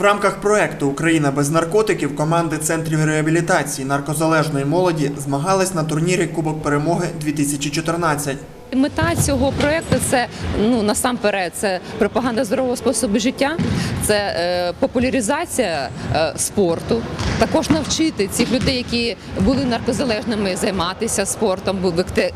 В рамках проекту Україна без наркотиків команди центрів реабілітації наркозалежної молоді змагались на турнірі Кубок перемоги 2014. Мета цього проекту це ну насамперед це пропаганда здорового способу життя, це е, популяризація е, спорту. Також навчити цих людей, які були наркозалежними, займатися спортом,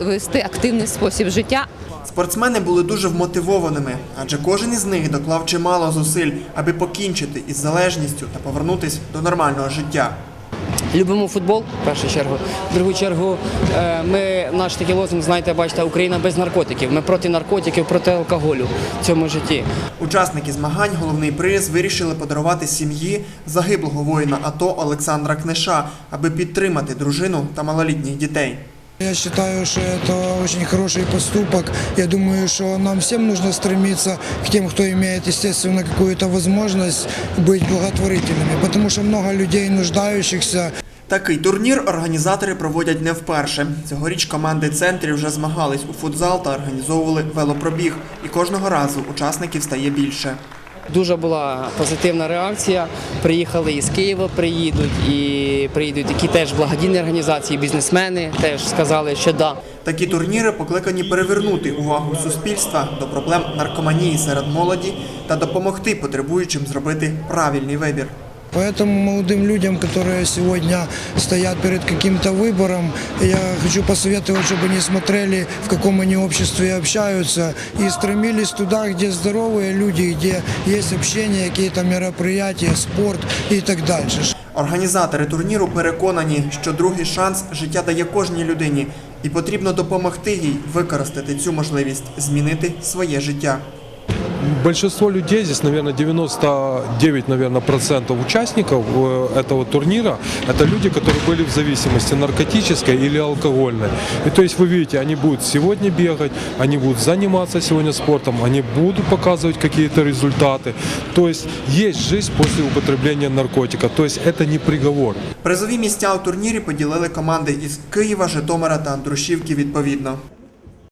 вести- активний спосіб життя. Спортсмени були дуже вмотивованими, адже кожен із них доклав чимало зусиль, аби покінчити із залежністю та повернутись до нормального життя. Любимо футбол в першу чергу. В другу чергу е, ми наш такий лозунг, знаєте, бачите, Україна без наркотиків. Ми проти наркотиків, проти алкоголю в цьому житті. Учасники змагань головний приз вирішили подарувати сім'ї загиблого воїна АТО Олександра Книша, аби підтримати дружину та малолітніх дітей. Я считаю, что это очень хороший поступок. Я думаю, что нам всем нужно стремиться к тем, кто имеет, естественно, какую-то возможность быть благотворительными, потому что много людей нуждающихся. Такий турнір організатори проводять не вперше. Цьогоріч команди центрів вже змагались у футзал та організовували велопробіг. І кожного разу учасників стає більше. Дуже була позитивна реакція. Приїхали із Києва, приїдуть і приїдуть такі теж благодійні організації, бізнесмени теж сказали, що да. Такі турніри покликані перевернути увагу суспільства до проблем наркоманії серед молоді та допомогти потребуючим зробити правильний вибір. Поэтому молодым людям, которые сегодня стоят перед каким-то выбором, я хочу посоветовать, чтобы они смотрели, в каком они обществе общаются, и стремились туда, где здоровые люди, где есть общение, какие-то мероприятия, спорт и так дальше. Організатори турніру переконані, що другий шанс життя дає кожній людині, і потрібно допомогти їй використати цю можливість змінити своє життя. Большинство людей, здесь, наверное, 99, наверное, процентов участников э, этого турнира, это люди, которые были в зависимости наркотической или алкогольной. И то есть вы видите, они будут сегодня бегать, они будут заниматься сегодня спортом, они будут показывать какие-то результаты. То есть есть жизнь после употребления наркотика. То есть это не приговор. Призові місця у турнірі поділили команди із Києва, Житомира та Андрушівки відповідно.